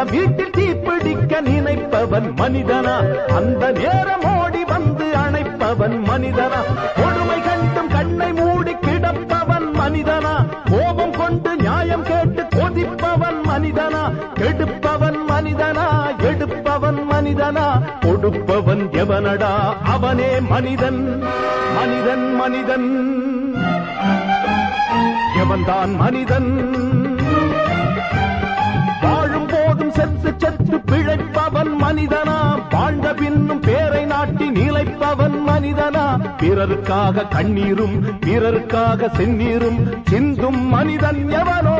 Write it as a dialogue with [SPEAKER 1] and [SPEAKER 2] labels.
[SPEAKER 1] சொந்த வீட்டில் தீப்பிடிக்க நினைப்பவன் மனிதனா? அந்த நேரம் ஓடி வந்து அணைப்பவன் மனிதனா? கொடுமை கண்டும் கண்ணை மூடி கிடப்பவன் மனிதனா? கோபம் கொண்டு நியாயம் கேட்டு கொதிப்பவன் மனிதனா? கெடுப்பவன் மனிதனா? எடுப்பவன் மனிதனா? கொடுப்பவன் எவனடா? அவனே மனிதன் மனிதன் மனிதன். எவன்தான் மனிதன்? பிறருக்காக கண்ணீரும் பிறருக்காக செந்நீரும் சிந்தும் மனிதன் எவனோ